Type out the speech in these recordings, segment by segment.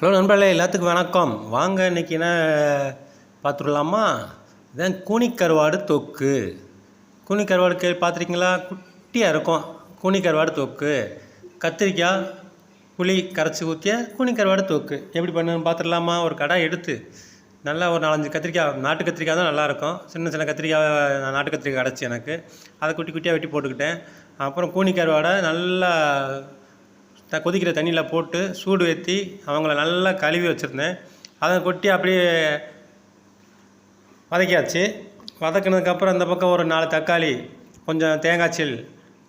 Hello நண்பர்களே எல்லாத்துக்கும் வணக்கம். வாங்க இன்னைக்கு என்ன பார்த்துடலாமா? இதான் கூனிக்கருவாடு தொக்கு. கூனிக்கருவாடு கே பார்த்துருக்கீங்களா? குட்டியாக இருக்கும். கூனிக்கருவாடு தொக்கு. கத்திரிக்காய் புளி கரைச்சி ஊற்றிய கூனிக்கருவாடு தொக்கு. எப்படி பண்ணுன்னு பார்த்துடலாமா? ஒரு கடாய் எடுத்து நல்லா ஒரு நாலஞ்சு கத்திரிக்காய் நாட்டு கத்திரிக்காய் தான் நல்லாயிருக்கும். சின்ன சின்ன கத்திரிக்காய் நான் நாட்டு கத்திரிக்காய் கிடச்சி எனக்கு. அதை குட்டி குட்டியாக வெட்டி போட்டுக்கிட்டேன். அப்புறம் கூனிக்கருவாடை நல்லா த கொதிக்கிற தண்ணியில் போட்டு சூடு ஏற்றி அவங்கள நல்லா கழுவி வச்சுருந்தேன். அதை கொட்டி அப்படியே வதக்கியாச்சு. வதக்குனதுக்கப்புறம் இந்த பக்கம் ஒரு நாலு தக்காளி கொஞ்சம் தேங்காய் சீல்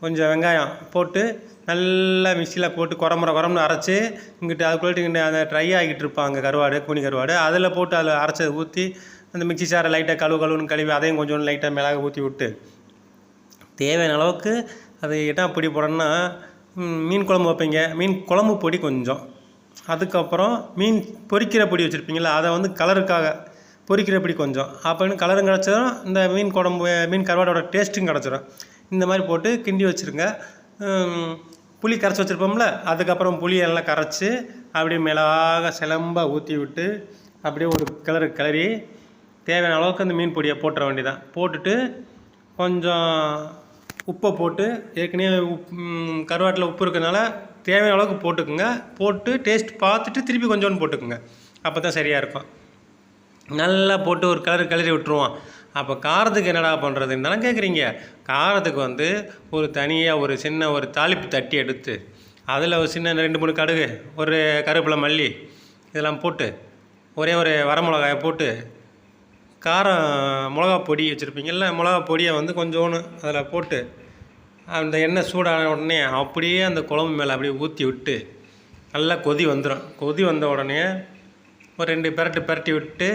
கொஞ்சம் வெங்காயம் போட்டு நல்லா மிக்சியில் போட்டு குறமுறை குறம்னு அரைச்சி இங்கிட்டு அதுக்குள்ளே இங்கே அந்த ட்ரை ஆகிட்டு இருப்பாங்க கருவாடு கூனி கருவாடு. அதில் போட்டு அதில் அரைச்சதை ஊற்றி அந்த மிக்சி சாரை லைட்டாக கழுவு கழுவுன்னு கழுவி அதையும் கொஞ்சோண்டு லைட்டாக மிளகு ஊற்றி விட்டு. தேவையான அளவுக்கு அது என்ன பிடி போடணும்னா மீன் குழம்பு வைப்பீங்க. மீன் குழம்பு பொடி கொஞ்சம். அதுக்கப்புறம் மீன் பொரிக்கிற பொடி வச்சுருப்பீங்களா அதை வந்து கலருக்காக பொரிக்கிற பொடி கொஞ்சம். அப்படின்னு கலரும் கிடச்சிடும் இந்த மீன் குழம்பு மீன் கருவாடோட டேஸ்ட்டும் கிடச்சிடும் இந்த மாதிரி போட்டு கிண்டி வச்சுருங்க. புளி கரைச்சி வச்சுருப்போம்ல அதுக்கப்புறம் புளியை கரைச்சி அப்படியே மிளகாக சிலம்பாக ஊற்றி விட்டு அப்படியே ஒரு கிளறு கிளறி தேவையான அளவுக்கு அந்த மீன் பொடியை போட்டுற வேண்டியதான் போட்டுட்டு கொஞ்சம் உப்பை போட்டு ஏற்கனவே உப் கருவாட்டில் உப்பு இருக்கறனால தேவையான அளவுக்கு போட்டுக்குங்க. போட்டு டேஸ்ட் பார்த்துட்டு திருப்பி கொஞ்சோண்டு போட்டுக்குங்க. அப்போ தான் சரியாக இருக்கும். நல்லா போட்டு ஒரு கலர் கிளறி விட்டுருவோம். அப்போ காரத்துக்கு என்னடா பண்ணுறதுன்னு தானே கேட்குறீங்க காரத்துக்கு வந்து ஒரு தனியாக ஒரு சின்ன ஒரு தாளிப்பு தட்டி எடுத்து அதில் ஒரு சின்ன ரெண்டு மூணு கடுகு ஒரு கருவேப்பிலை மல்லி இதெல்லாம் போட்டு ஒரே ஒரு வரமிளகாயை போட்டு காரம் மிளகா பொடி வச்சுருப்பீங்கள்ல மிளகா பொடியை வந்து கொஞ்சோன்னு அதில் போட்டு அந்த எண்ணெய் சூடான உடனே அப்படியே அந்த குழம்பு மேலே அப்படியே ஊற்றி விட்டு நல்லா கொதி வந்துடும் கொதி வந்த உடனே ஒரு ரெண்டு பெரட்டு பெரட்டி விட்டு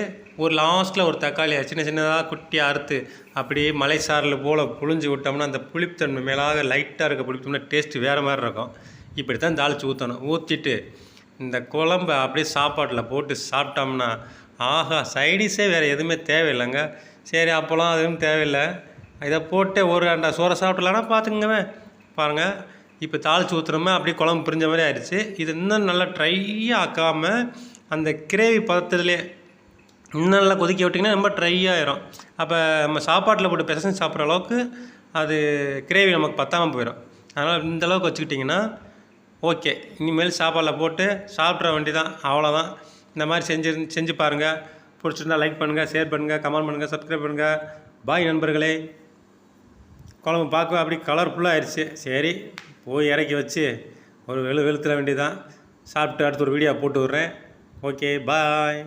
ஒரு லாஸ்ட்டில் ஒரு தக்காளியை சின்ன சின்னதாக குட்டியாக அறுத்து அப்படியே மலை சாரில் போல் புழிஞ்சு விட்டோம்னா அந்த புளிப்புத்தன்மை மேலாக லைட்டாக இருக்க புளிப்புத்தன்மை டேஸ்ட்டு வேறு மாதிரி இருக்கும். இப்படி தான் தாளித்து ஊற்றணும் ஊற்றிட்டு இந்த குழம்ப அப்படியே சாப்பாட்டில் போட்டு சாப்பிட்டோம்னா ஆஹா சைடிஷே வேறு எதுவுமே தேவையில்லைங்க. சரி அப்போலாம் அதுவும் தேவையில்லை. இதை போட்டு ஒரு அண்டா சோறை சாப்பிட்லான்னா பார்த்துக்குங்கவே பாருங்கள் இப்போ தாளித்து ஊற்றுறோமே அப்படியே குழம்பு பிரிஞ்ச மாதிரி ஆயிடுச்சு. இது இன்னும் நல்லா ட்ரையாக ஆக்காமல் அந்த கிரேவி பதத்துலேயே இன்னும் நல்லா கொதிக்க விட்டிங்கன்னா ரொம்ப ட்ரை ஆயிரும். அப்போ நம்ம சாப்பாட்டில் போட்டு பிசைஞ்சு சாப்பிட்ற அளவுக்கு அது கிரேவி நமக்கு பத்தாமல் போயிடும் அதனால் இந்த அளவுக்கு வச்சுக்கிட்டிங்கன்னா ஓகே. இனிமேல் சாப்பாடில் போட்டு சாப்பிட்ற வேண்டி தான் அவ்வளோதான் இந்த மாதிரி செஞ்சு செஞ்சு பாருங்கள் பிடிச்சிருந்தா லைக் பண்ணுங்கள் ஷேர் பண்ணுங்கள் கமெண்ட் பண்ணுங்கள் சப்ஸ்கிரைப் பண்ணுங்கள் பாய் நண்பர்களே. குழம்பு பார்க்க அப்படி கலர்ஃபுல்லாக ஆயிடுச்சு. சரி போய் இறக்கி வச்சு ஒரு வெளு வெளுத்துற வேண்டியதான் சாப்பிட்டு அடுத்து ஒரு வீடியோ போட்டு விட்றேன். Okay bye